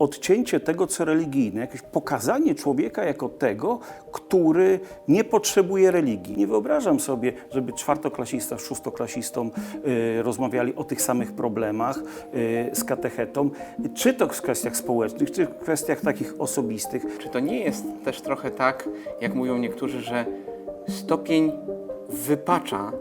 odcięcie tego, co religijne, jakieś pokazanie człowieka jako tego, który nie potrzebuje religii. Nie wyobrażam sobie, żeby czwartoklasista z szóstoklasistą y, rozmawiali o tych samych problemach y, z katechetą, czy to w kwestiach społecznych, czy w kwestiach takich osobistych. Czy to nie jest też trochę tak, jak mówią niektórzy, że stopień wypacza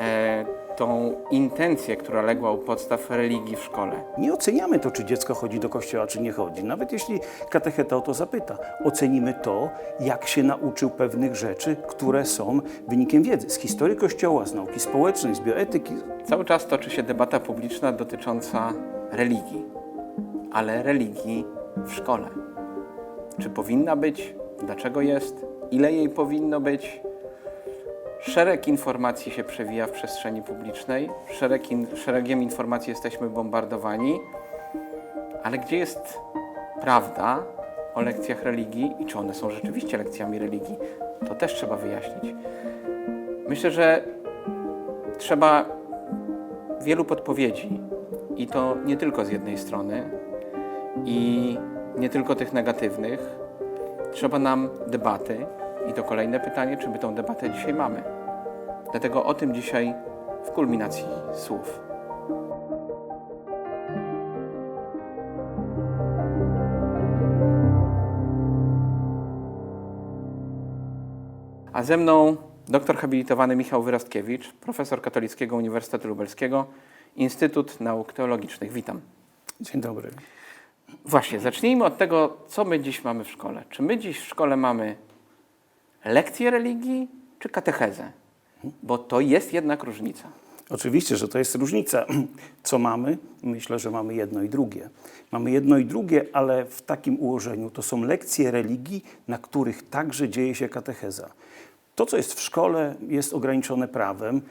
e, tą intencję, która legła u podstaw religii w szkole? Nie oceniamy to, czy dziecko chodzi do kościoła, czy nie chodzi. Nawet jeśli katecheta o to zapyta, ocenimy to, jak się nauczył pewnych rzeczy, które są wynikiem wiedzy z historii kościoła, z nauki społecznej, z bioetyki. Cały czas toczy się debata publiczna dotycząca religii, ale religii w szkole. Czy powinna być? Dlaczego jest? Ile jej powinno być? Szereg informacji się przewija w przestrzeni publicznej, szereg in, szeregiem informacji jesteśmy bombardowani, ale gdzie jest prawda o lekcjach religii i czy one są rzeczywiście lekcjami religii? To też trzeba wyjaśnić. Myślę, że trzeba wielu podpowiedzi i to nie tylko z jednej strony i nie tylko tych negatywnych. Trzeba nam debaty i to kolejne pytanie, czy my tą debatę dzisiaj mamy. Dlatego o tym dzisiaj w kulminacji słów. A ze mną doktor habilitowany Michał Wyrostkiewicz, profesor Katolickiego Uniwersytetu Lubelskiego, Instytut Nauk Teologicznych. Witam. Dzień dobry. Właśnie, zacznijmy od tego, co my dziś mamy w szkole. Czy my dziś w szkole mamy lekcję religii, czy katechezę? Bo to jest jednak różnica. Oczywiście, że to jest różnica. Co mamy? Myślę, że mamy jedno i drugie. Mamy jedno i drugie, ale w takim ułożeniu to są lekcje religii, na których także dzieje się katecheza. To, co jest w szkole, jest ograniczone prawem,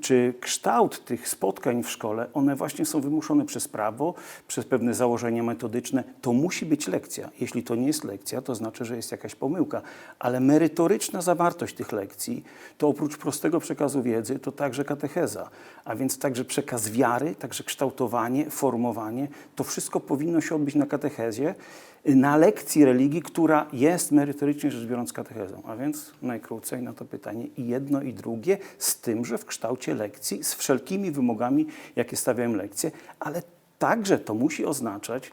czy kształt tych spotkań w szkole, one właśnie są wymuszone przez prawo, przez pewne założenia metodyczne. To musi być lekcja. Jeśli to nie jest lekcja, to znaczy, że jest jakaś pomyłka. Ale merytoryczna zawartość tych lekcji, to oprócz prostego przekazu wiedzy, to także katecheza. A więc także przekaz wiary, także kształtowanie, formowanie, to wszystko powinno się odbyć na katechezie, na lekcji religii, która jest merytorycznie rzecz biorąc katechezą. A więc najkrócej na to pytanie i jedno i drugie, z tym, że w kształcie lekcji, z wszelkimi wymogami, jakie stawiają lekcje, ale także to musi oznaczać,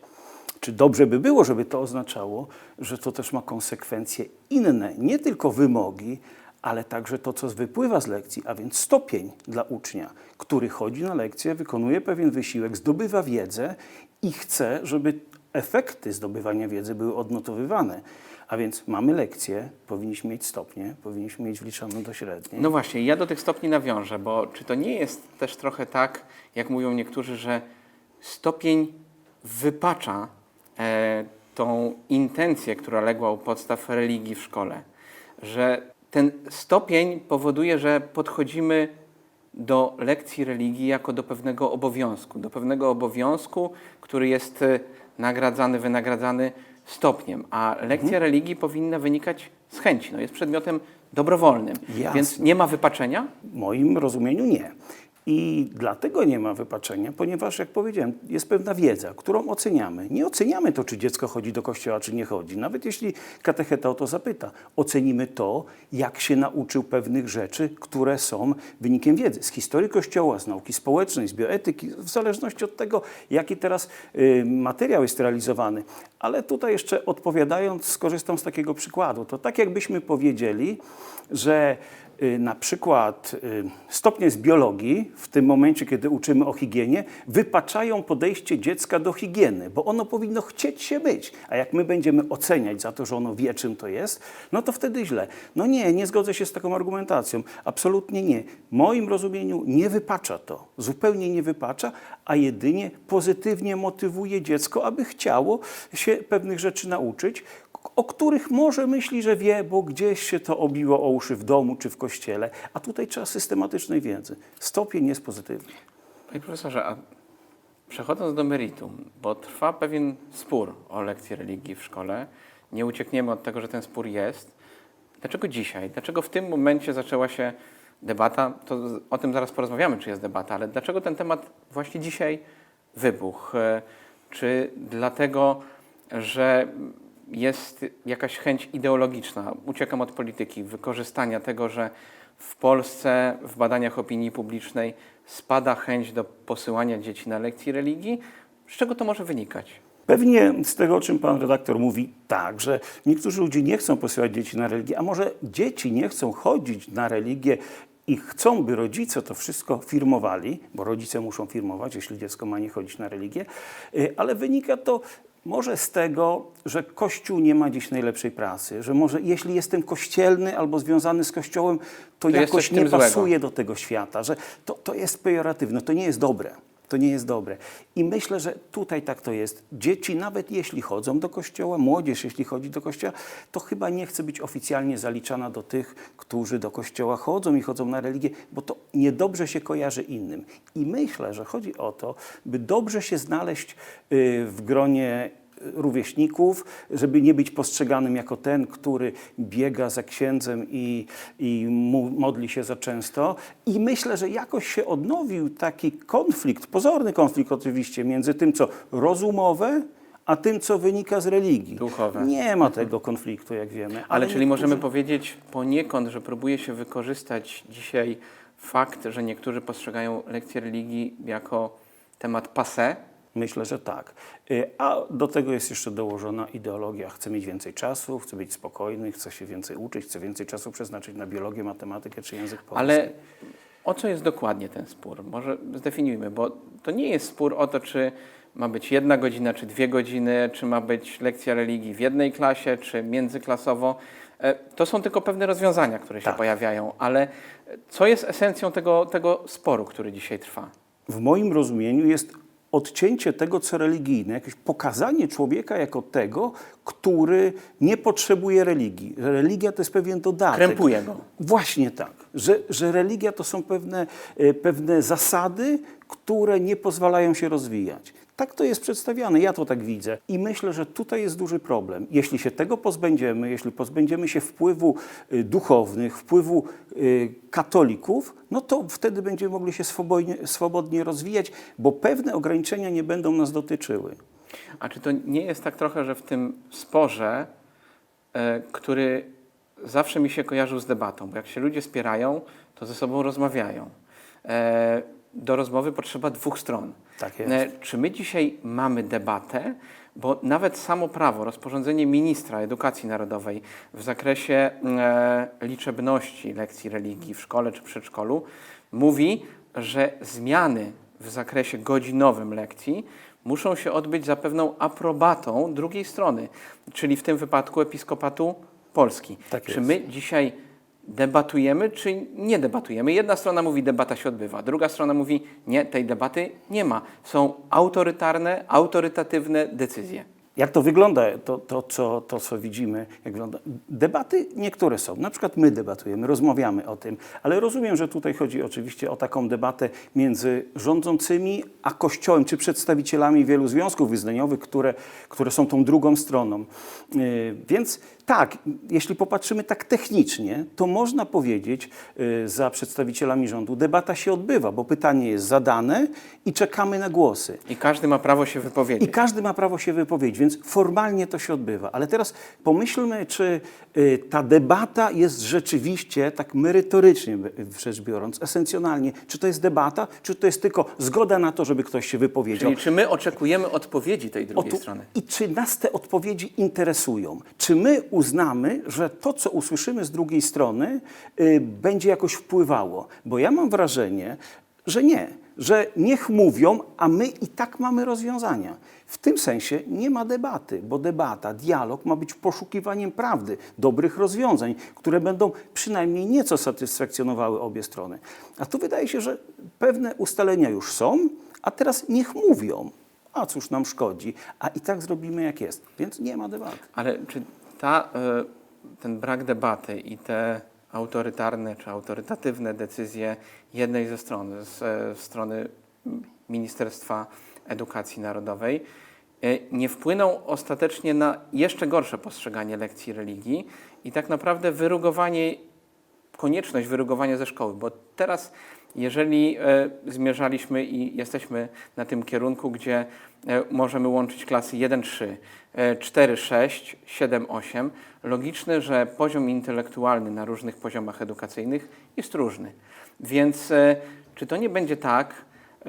czy dobrze by było, żeby to oznaczało, że to też ma konsekwencje inne, nie tylko wymogi, ale także to, co wypływa z lekcji, a więc stopień dla ucznia, który chodzi na lekcję, wykonuje pewien wysiłek, zdobywa wiedzę i chce, żeby efekty zdobywania wiedzy były odnotowywane. A więc mamy lekcje, powinniśmy mieć stopnie, powinniśmy mieć wliczone do średniej. No właśnie, ja do tych stopni nawiążę, bo czy to nie jest też trochę tak, jak mówią niektórzy, że stopień wypacza e, tą intencję, która legła u podstaw religii w szkole? Że ten stopień powoduje, że podchodzimy do lekcji religii jako do pewnego obowiązku, do pewnego obowiązku, który jest e, nagradzany, wynagradzany stopniem, a lekcja religii powinna wynikać z chęci, no jest przedmiotem dobrowolnym, Jasne. więc nie ma wypaczenia? W moim rozumieniu nie. I dlatego nie ma wypaczenia, ponieważ, jak powiedziałem, jest pewna wiedza, którą oceniamy. Nie oceniamy to, czy dziecko chodzi do kościoła, czy nie chodzi. Nawet jeśli katecheta o to zapyta, ocenimy to, jak się nauczył pewnych rzeczy, które są wynikiem wiedzy z historii kościoła, z nauki społecznej, z bioetyki, w zależności od tego, jaki teraz y, materiał jest realizowany. Ale tutaj jeszcze odpowiadając, skorzystam z takiego przykładu. To tak jakbyśmy powiedzieli, że na przykład y, stopnie z biologii, w tym momencie, kiedy uczymy o higienie, wypaczają podejście dziecka do higieny, bo ono powinno chcieć się być. A jak my będziemy oceniać za to, że ono wie, czym to jest, no to wtedy źle. No nie, nie zgodzę się z taką argumentacją. Absolutnie nie. W moim rozumieniu nie wypacza to. Zupełnie nie wypacza, a jedynie pozytywnie motywuje dziecko, aby chciało się pewnych rzeczy nauczyć, o których może myśli, że wie, bo gdzieś się to obiło o uszy w domu czy w kościele, a tutaj trzeba systematycznej wiedzy. Stopień jest pozytywny. Panie profesorze, a przechodząc do meritum, bo trwa pewien spór o lekcję religii w szkole, nie uciekniemy od tego, że ten spór jest. Dlaczego dzisiaj? Dlaczego w tym momencie zaczęła się debata? To o tym zaraz porozmawiamy, czy jest debata, ale dlaczego ten temat właśnie dzisiaj wybuchł? E, Czy dlatego, że jest jakaś chęć ideologiczna, uciekam od polityki, wykorzystania tego, że w Polsce w badaniach opinii publicznej spada chęć do posyłania dzieci na lekcji religii. Z czego to może wynikać? Pewnie z tego, o czym pan redaktor mówi, tak, że niektórzy ludzie nie chcą posyłać dzieci na religię, a może dzieci nie chcą chodzić na religię i chcą, by rodzice to wszystko firmowali, bo rodzice muszą firmować, jeśli dziecko ma nie chodzić na religię, y, ale wynika to może z tego, że Kościół nie ma dziś najlepszej pracy, że może jeśli jestem kościelny albo związany z Kościołem, to, coś jakoś nie tym złego. pasuje do tego świata, że to, to jest pejoratywne, to nie jest dobre. To nie jest dobre. I myślę, że tutaj tak to jest. Dzieci, nawet jeśli chodzą do kościoła, młodzież, jeśli chodzi do kościoła, to chyba nie chce być oficjalnie zaliczana do tych, którzy do kościoła chodzą i chodzą na religię, bo to niedobrze się kojarzy innym. I myślę, że chodzi o to, by dobrze się znaleźć y, w gronie rówieśników, żeby nie być postrzeganym jako ten, który biega za księdzem i, i modli się za często. I myślę, że jakoś się odnowił taki konflikt, pozorny konflikt oczywiście, między tym, co rozumowe, a tym, co wynika z religii. Duchowe. Nie ma tego konfliktu, jak wiemy. Ale, czyli niektórzy- możemy powiedzieć poniekąd, że próbuje się wykorzystać dzisiaj fakt, że niektórzy postrzegają lekcję religii jako temat passé, Myślę, że tak. Y, A do tego jest jeszcze dołożona ideologia. Chcę mieć więcej czasu, chcę być spokojny, chcę się więcej uczyć, chcę więcej czasu przeznaczyć na biologię, matematykę czy język polski. Ale o co jest dokładnie ten spór? Może zdefiniujmy, bo to nie jest spór o to, czy ma być jedna godzina, czy dwie godziny, czy ma być lekcja religii w jednej klasie, czy międzyklasowo. E, To są tylko pewne rozwiązania, które się Tak. pojawiają, ale co jest esencją tego, tego sporu, który dzisiaj trwa? w moim rozumieniu jest odcięcie tego, co religijne, jakieś pokazanie człowieka jako tego, który nie potrzebuje religii. Że Religia to jest pewien dodatek. Krępuje go. Właśnie tak, że, że religia to są pewne, e, pewne zasady, które nie pozwalają się rozwijać. Tak to jest przedstawiane, ja to tak widzę. I myślę, że tutaj jest duży problem. Jeśli się tego pozbędziemy, jeśli pozbędziemy się wpływu y, duchownych, wpływu y, katolików, no to wtedy będziemy mogli się swobodnie, swobodnie rozwijać, bo pewne ograniczenia nie będą nas dotyczyły. A czy to nie jest tak trochę, że w tym sporze, e, który zawsze mi się kojarzył z debatą, bo jak się ludzie spierają, to ze sobą rozmawiają. Do rozmowy potrzeba dwóch stron. Tak jest. E, czy my dzisiaj mamy debatę? Bo nawet samo prawo, rozporządzenie ministra edukacji narodowej w zakresie e, liczebności lekcji religii w szkole czy przedszkolu mówi, że zmiany w zakresie godzinowym lekcji muszą się odbyć za pewną aprobatą drugiej strony, czyli w tym wypadku Episkopatu Polski. Tak czy jest. my dzisiaj debatujemy, czy nie debatujemy? Jedna strona mówi, debata się odbywa, druga strona mówi, nie, tej debaty nie ma. Są autorytarne, autorytatywne decyzje. Jak to wygląda, to, to, co, to co widzimy, jak wygląda? Debaty niektóre są, na przykład my debatujemy, rozmawiamy o tym, ale rozumiem, że tutaj chodzi oczywiście o taką debatę między rządzącymi a Kościołem, czy przedstawicielami wielu związków wyznaniowych, które, które są tą drugą stroną. Yy, Więc tak, jeśli popatrzymy tak technicznie, to można powiedzieć yy, za przedstawicielami rządu, debata się odbywa, bo pytanie jest zadane i czekamy na głosy. I każdy ma prawo się I wypowiedzieć. każdy ma prawo się wypowiedzieć, więc formalnie to się odbywa. Ale teraz pomyślmy, czy y, ta debata jest rzeczywiście tak merytorycznie rzecz biorąc, esencjonalnie, czy to jest debata, czy to jest tylko zgoda na to, żeby ktoś się wypowiedział. Czyli czy my oczekujemy odpowiedzi tej drugiej strony? I czy nas te odpowiedzi interesują? Czy my uznamy, że to, co usłyszymy z drugiej strony, y, będzie jakoś wpływało? Bo ja mam wrażenie, że nie, że niech mówią, a my i tak mamy rozwiązania. W tym sensie nie ma debaty, bo debata, dialog ma być poszukiwaniem prawdy, dobrych rozwiązań, które będą przynajmniej nieco satysfakcjonowały obie strony. A tu wydaje się, że pewne ustalenia już są, a teraz niech mówią. A cóż nam szkodzi, a i tak zrobimy jak jest. Więc nie ma debaty. Ale czy ta, y, ten brak debaty i te autorytarne czy autorytatywne decyzje jednej ze stron, z e, strony Ministerstwa Edukacji Narodowej, y, nie wpłyną ostatecznie na jeszcze gorsze postrzeganie lekcji religii i tak naprawdę wyrugowanie, konieczność wyrugowania ze szkoły, bo teraz Jeżeli e, zmierzaliśmy i jesteśmy na tym kierunku, gdzie e, możemy łączyć klasy 1-3, e, 4-6, 7-8, logiczne, że poziom intelektualny na różnych poziomach edukacyjnych jest różny. Więc e, czy to nie będzie tak,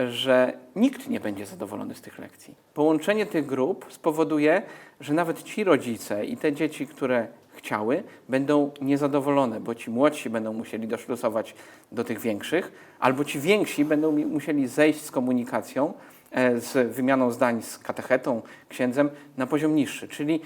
że nikt nie będzie zadowolony z tych lekcji? Połączenie tych grup spowoduje, że nawet ci rodzice i te dzieci, które chciały, będą niezadowolone, bo ci młodsi będą musieli doszlusować do tych większych, albo ci więksi będą musieli zejść z komunikacją, e, z wymianą zdań z katechetą, księdzem na poziom niższy. Czyli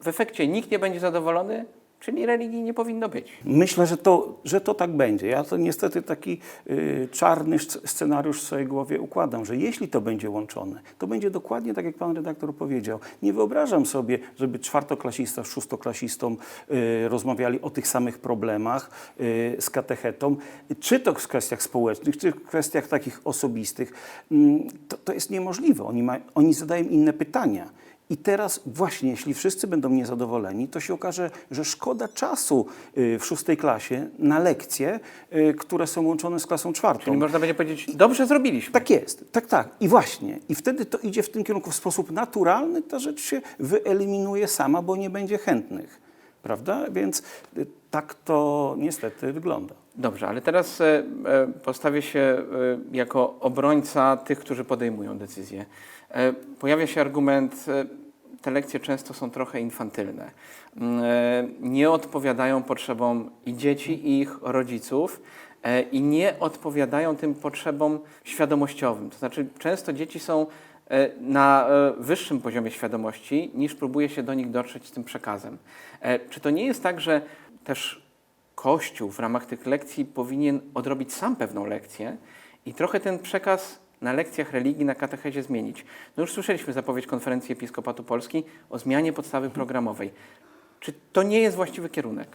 w efekcie nikt nie będzie zadowolony, czyli religii nie powinno być. Myślę, że to, że to tak będzie. Ja to niestety taki y, czarny sc- scenariusz w swojej głowie układam, że jeśli to będzie łączone, to będzie dokładnie tak, jak pan redaktor powiedział. Nie wyobrażam sobie, żeby czwartoklasista z szóstoklasistą y, rozmawiali o tych samych problemach y, z katechetą, czy to w kwestiach społecznych, czy w kwestiach takich osobistych. Mm, to, to jest niemożliwe. Oni, ma, oni zadają inne pytania. I teraz właśnie, jeśli wszyscy będą niezadowoleni, to się okaże, że szkoda czasu y, w szóstej klasie na lekcje, y, które są łączone z klasą czwartą. Czyli można będzie powiedzieć, dobrze zrobiliśmy. Tak jest, tak, tak. I właśnie. I wtedy to idzie w tym kierunku w sposób naturalny, ta rzecz się wyeliminuje sama, bo nie będzie chętnych. Prawda? Więc y, tak to niestety wygląda. Dobrze, ale teraz e, e, postawię się e, jako obrońca tych, którzy podejmują decyzje. Pojawia się argument, te lekcje często są trochę infantylne. Mm, e, Nie odpowiadają potrzebom i dzieci, i ich rodziców e, i nie odpowiadają tym potrzebom świadomościowym. To znaczy, często dzieci są e, na wyższym poziomie świadomości, niż próbuje się do nich dotrzeć z tym przekazem. Czy to nie jest tak, że też Kościół w ramach tych lekcji powinien odrobić sam pewną lekcję i trochę ten przekaz na lekcjach religii, na katechezie zmienić. No już słyszeliśmy zapowiedź Konferencji Episkopatu Polski o zmianie podstawy programowej. Czy to nie jest właściwy kierunek?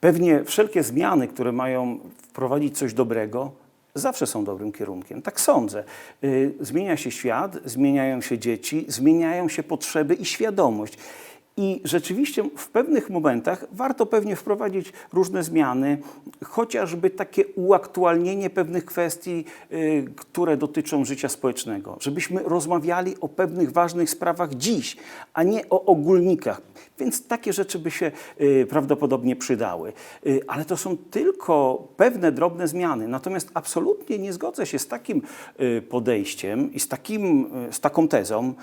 Pewnie wszelkie zmiany, które mają wprowadzić coś dobrego, zawsze są dobrym kierunkiem. Tak sądzę. Y, Zmienia się świat, zmieniają się dzieci, zmieniają się potrzeby i świadomość. I rzeczywiście w pewnych momentach warto pewnie wprowadzić różne zmiany, chociażby takie uaktualnienie pewnych kwestii, y, które dotyczą życia społecznego. Żebyśmy rozmawiali o pewnych ważnych sprawach dziś, a nie o ogólnikach. Więc takie rzeczy by się y, prawdopodobnie przydały. Y, ale to są tylko pewne drobne zmiany. Natomiast absolutnie nie zgodzę się z takim y, podejściem i z, takim, z taką tezą,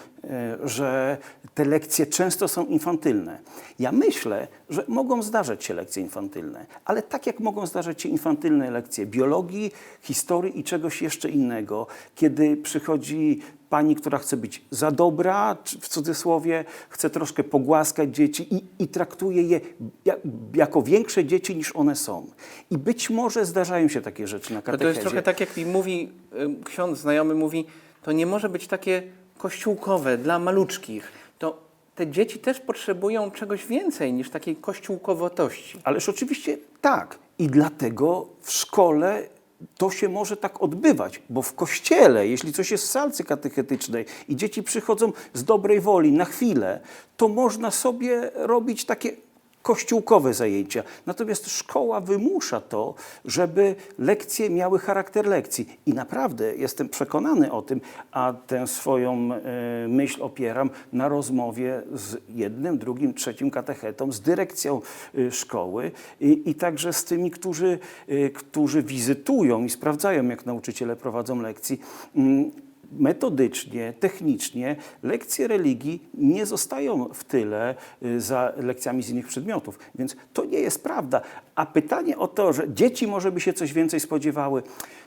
że te lekcje często są infantylne. Ja myślę, że mogą zdarzać się lekcje infantylne, ale tak jak mogą zdarzać się infantylne lekcje biologii, historii i czegoś jeszcze innego, kiedy przychodzi pani, która chce być za dobra, w cudzysłowie, chce troszkę pogłaskać dzieci i, i traktuje je jak, jako większe dzieci niż one są. I być może zdarzają się takie rzeczy na To, to katechezie. jest trochę tak, jak mi mówi ksiądz znajomy, mówi, to nie może być takie kościółkowe dla maluczkich. To te dzieci też potrzebują czegoś więcej niż takiej kościółkowotości. Ależ oczywiście tak. I dlatego w szkole to się może tak odbywać, bo w kościele, jeśli coś jest w salce katechetycznej i dzieci przychodzą z dobrej woli na chwilę, to można sobie robić takie kościółkowe zajęcia. Natomiast szkoła wymusza to, żeby lekcje miały charakter lekcji. I naprawdę jestem przekonany o tym, a tę swoją e, myśl opieram na rozmowie z jednym, drugim, trzecim katechetą, z dyrekcją e, szkoły i, i także z tymi, którzy, e, którzy wizytują i sprawdzają, jak nauczyciele prowadzą lekcji. Metodycznie, technicznie lekcje religii nie zostają w tyle y, za lekcjami z innych przedmiotów. Więc to nie jest prawda. A pytanie o to, że dzieci może by się coś więcej spodziewały,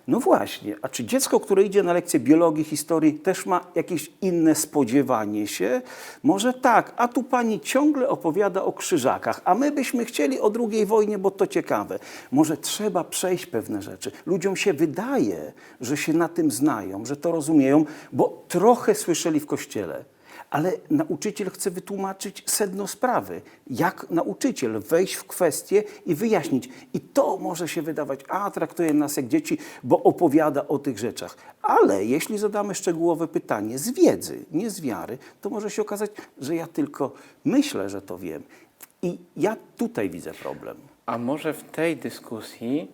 no właśnie, a czy dziecko, które idzie na lekcję biologii, historii, też ma jakieś inne spodziewanie się? Może tak, a tu pani ciągle opowiada o krzyżakach, a my byśmy chcieli o II wojnie, bo to ciekawe. Może trzeba przejść pewne rzeczy. Ludziom się wydaje, że się na tym znają, że to rozumieją, bo trochę słyszeli w kościele. Ale nauczyciel chce wytłumaczyć sedno sprawy. Jak nauczyciel wejść w kwestię i wyjaśnić. I to może się wydawać, a traktuje nas jak dzieci, bo opowiada o tych rzeczach. Ale jeśli zadamy szczegółowe pytanie z wiedzy, nie z wiary, to może się okazać, że ja tylko myślę, że to wiem. I ja tutaj widzę problem. A może w tej dyskusji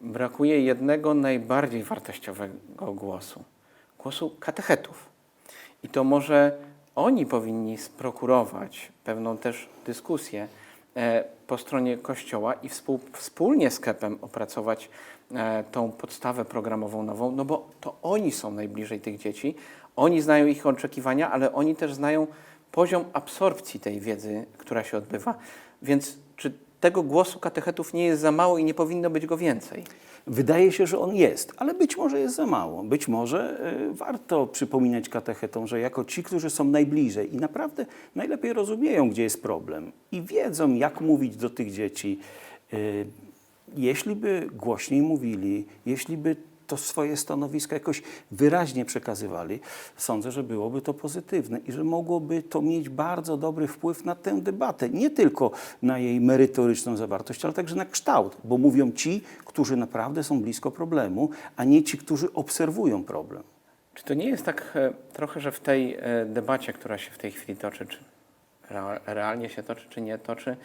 brakuje jednego najbardziej wartościowego głosu głosu katechetów. I to może oni powinni sprokurować pewną też dyskusję e, po stronie Kościoła i współ, wspólnie z KEP-em opracować e, tą podstawę programową nową, no bo to oni są najbliżej tych dzieci, oni znają ich oczekiwania, ale oni też znają poziom absorpcji tej wiedzy, która się odbywa. Więc czy tego głosu katechetów nie jest za mało i nie powinno być go więcej? Wydaje się, że on jest, ale być może jest za mało. Być może y, warto przypominać katechetom, że jako ci, którzy są najbliżej i naprawdę najlepiej rozumieją, gdzie jest problem i wiedzą, jak mówić do tych dzieci, y, jeśli by głośniej mówili, jeśli by to swoje stanowisko jakoś wyraźnie przekazywali, sądzę, że byłoby to pozytywne i że mogłoby to mieć bardzo dobry wpływ na tę debatę. Nie tylko na jej merytoryczną zawartość, ale także na kształt, bo mówią ci, którzy naprawdę są blisko problemu, a nie ci, którzy obserwują problem. Czy to nie jest tak e, trochę, że w tej e, debacie, która się w tej chwili toczy, czy rea- realnie się toczy, czy nie toczy,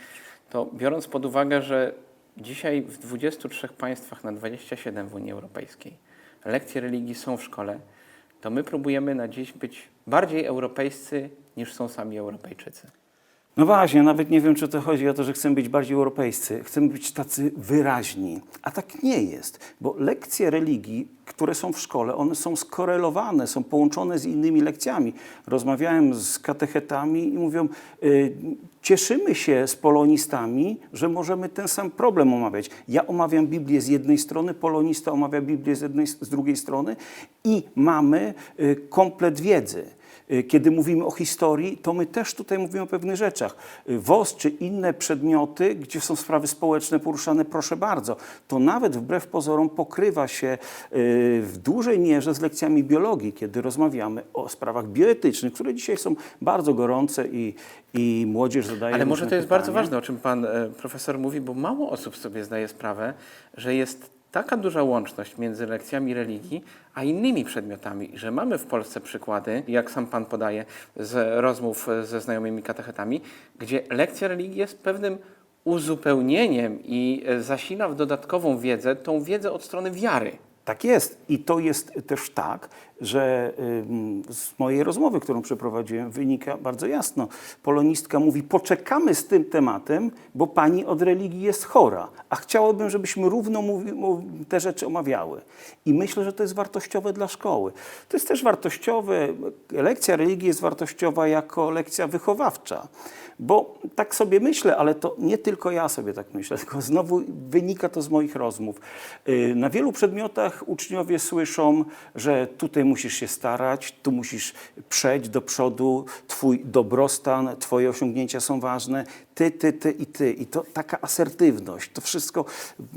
to biorąc pod uwagę, że dzisiaj w 23 państwach na 27 w Unii Europejskiej lekcje religii są w szkole, to my próbujemy na dziś być bardziej europejscy niż są sami Europejczycy. No właśnie, nawet nie wiem, czy to chodzi o to, że chcemy być bardziej europejscy, chcemy być tacy wyraźni. A tak nie jest, bo lekcje religii, które są w szkole, one są skorelowane, są połączone z innymi lekcjami. Rozmawiałem z katechetami i mówią, y, cieszymy się z polonistami, że możemy ten sam problem omawiać. Ja omawiam Biblię z jednej strony, polonista omawia Biblię z, jednej, z drugiej strony i mamy y, komplet wiedzy. Y, Kiedy mówimy o historii, to my też tutaj mówimy o pewnych rzeczach. Y, WOS czy inne przedmioty, gdzie są sprawy społeczne poruszane, proszę bardzo, to nawet wbrew pozorom pokrywa się y, w dużej mierze z lekcjami biologii, kiedy rozmawiamy o sprawach bioetycznych, które dzisiaj są bardzo gorące i, i młodzież zadaje Ale może to jest pytania. bardzo ważne, o czym pan e, profesor mówi, bo mało osób sobie zdaje sprawę, że jest taka duża łączność między lekcjami religii a innymi przedmiotami, że mamy w Polsce przykłady, jak sam pan podaje, z rozmów ze znajomymi katechetami, gdzie lekcja religii jest pewnym uzupełnieniem i zasila w dodatkową wiedzę tą wiedzę od strony wiary. Tak jest. I to jest też tak, że z mojej rozmowy, którą przeprowadziłem, wynika bardzo jasno. Polonistka mówi: Poczekamy z tym tematem, bo pani od religii jest chora, a chciałabym, żebyśmy równo te rzeczy omawiały. I myślę, że to jest wartościowe dla szkoły. To jest też wartościowe, lekcja religii jest wartościowa jako lekcja wychowawcza. Bo tak sobie myślę, ale to nie tylko ja sobie tak myślę, tylko znowu wynika to z moich rozmów. Yy, Na wielu przedmiotach uczniowie słyszą, że tutaj musisz się starać, tu musisz przejść do przodu, twój dobrostan, twoje osiągnięcia są ważne, ty, ty, ty i ty. I to taka asertywność, to wszystko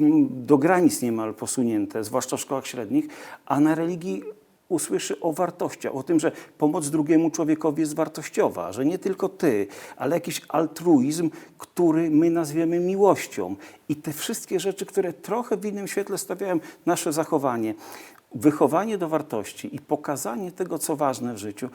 mm, do granic niemal posunięte, zwłaszcza w szkołach średnich, a na religii usłyszy o wartościach, o tym, że pomoc drugiemu człowiekowi jest wartościowa, że nie tylko ty, ale jakiś altruizm, który my nazwiemy miłością. I te wszystkie rzeczy, które trochę w innym świetle stawiają nasze zachowanie. Wychowanie do wartości i pokazanie tego, co ważne w życiu,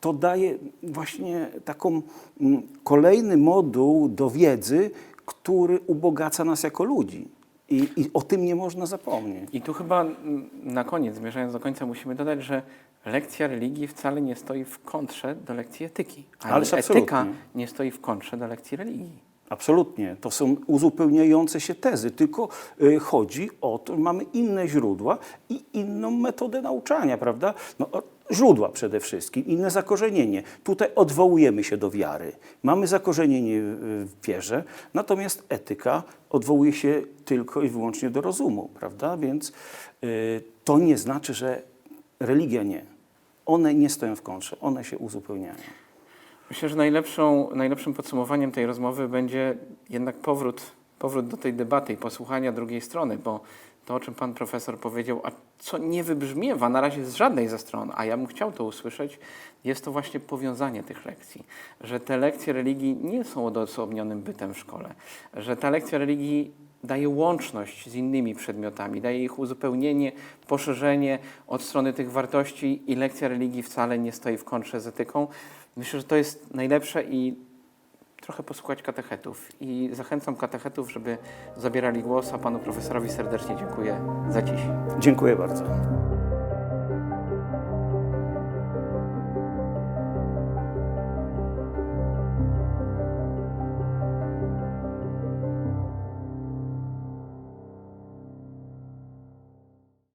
to daje właśnie taką mm, kolejny moduł do wiedzy, który ubogaca nas jako ludzi. I, I o tym nie można zapomnieć. I tu chyba mm, na koniec, zmierzając do końca, musimy dodać, że lekcja religii wcale nie stoi w kontrze do lekcji etyki. Ależ etyka absolutnie. nie stoi w kontrze do lekcji religii. Absolutnie. To są uzupełniające się tezy, tylko y, chodzi o to, że mamy inne źródła i inną metodę nauczania, prawda? No, źródła przede wszystkim, inne zakorzenienie. Tutaj odwołujemy się do wiary. Mamy zakorzenienie w wierze, natomiast etyka odwołuje się tylko i wyłącznie do rozumu, prawda? Więc y, to nie znaczy, że religia nie. One nie stoją w kontrze, one się uzupełniają. Myślę, że najlepszą, najlepszym podsumowaniem tej rozmowy będzie jednak powrót, powrót do tej debaty i posłuchania drugiej strony, bo to, o czym pan profesor powiedział, a co nie wybrzmiewa na razie z żadnej ze stron, a ja bym chciał to usłyszeć, jest to właśnie powiązanie tych lekcji. Że te lekcje religii nie są odosobnionym bytem w szkole, że ta lekcja religii daje łączność z innymi przedmiotami, daje ich uzupełnienie, poszerzenie od strony tych wartości i lekcja religii wcale nie stoi w kontrze z etyką. Myślę, że to jest najlepsze i trochę posłuchać katechetów. I zachęcam katechetów, żeby zabierali głos, a panu profesorowi serdecznie dziękuję za dziś. Dziękuję bardzo.